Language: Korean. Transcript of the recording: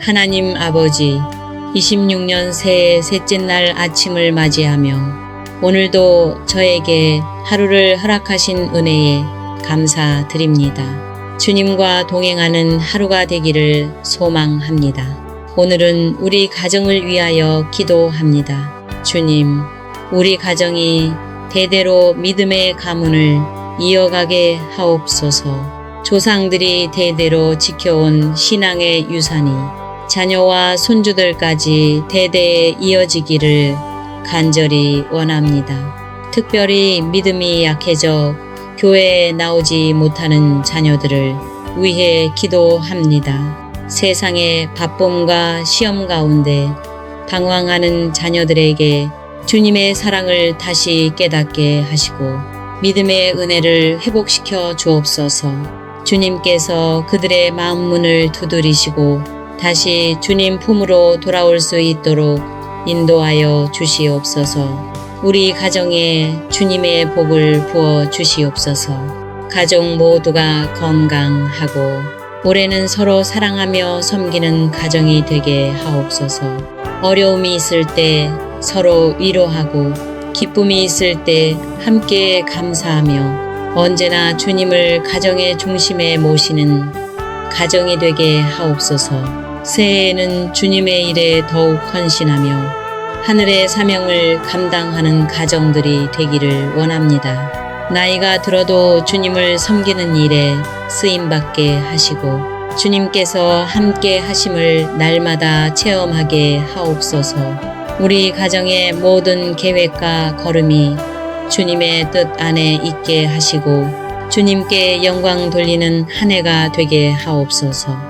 하나님 아버지, 26년 새해 셋째 날 아침을 맞이하며 오늘도 저에게 하루를 허락하신 은혜에 감사드립니다. 주님과 동행하는 하루가 되기를 소망합니다. 오늘은 우리 가정을 위하여 기도합니다. 주님, 우리 가정이 대대로 믿음의 가문을 이어가게 하옵소서. 조상들이 대대로 지켜온 신앙의 유산이 자녀와 손주들까지 대대에 이어지기를 간절히 원합니다. 특별히 믿음이 약해져 교회에 나오지 못하는 자녀들을 위해 기도합니다. 세상의 바쁨과 시험 가운데 방황하는 자녀들에게 주님의 사랑을 다시 깨닫게 하시고 믿음의 은혜를 회복시켜 주옵소서. 주님께서 그들의 마음 문을 두드리시고 다시 주님 품으로 돌아올 수 있도록 인도하여 주시옵소서. 우리 가정에 주님의 복을 부어 주시옵소서. 가족 모두가 건강하고 올해는 서로 사랑하며 섬기는 가정이 되게 하옵소서. 어려움이 있을 때 서로 위로하고 기쁨이 있을 때 함께 감사하며 언제나 주님을 가정의 중심에 모시는 가정이 되게 하옵소서. 새해에는 주님의 일에 더욱 헌신하며 하늘의 사명을 감당하는 가정들이 되기를 원합니다. 나이가 들어도 주님을 섬기는 일에 쓰임받게 하시고 주님께서 함께 하심을 날마다 체험하게 하옵소서. 우리 가정의 모든 계획과 걸음이 주님의 뜻 안에 있게 하시고 주님께 영광 돌리는 한 해가 되게 하옵소서.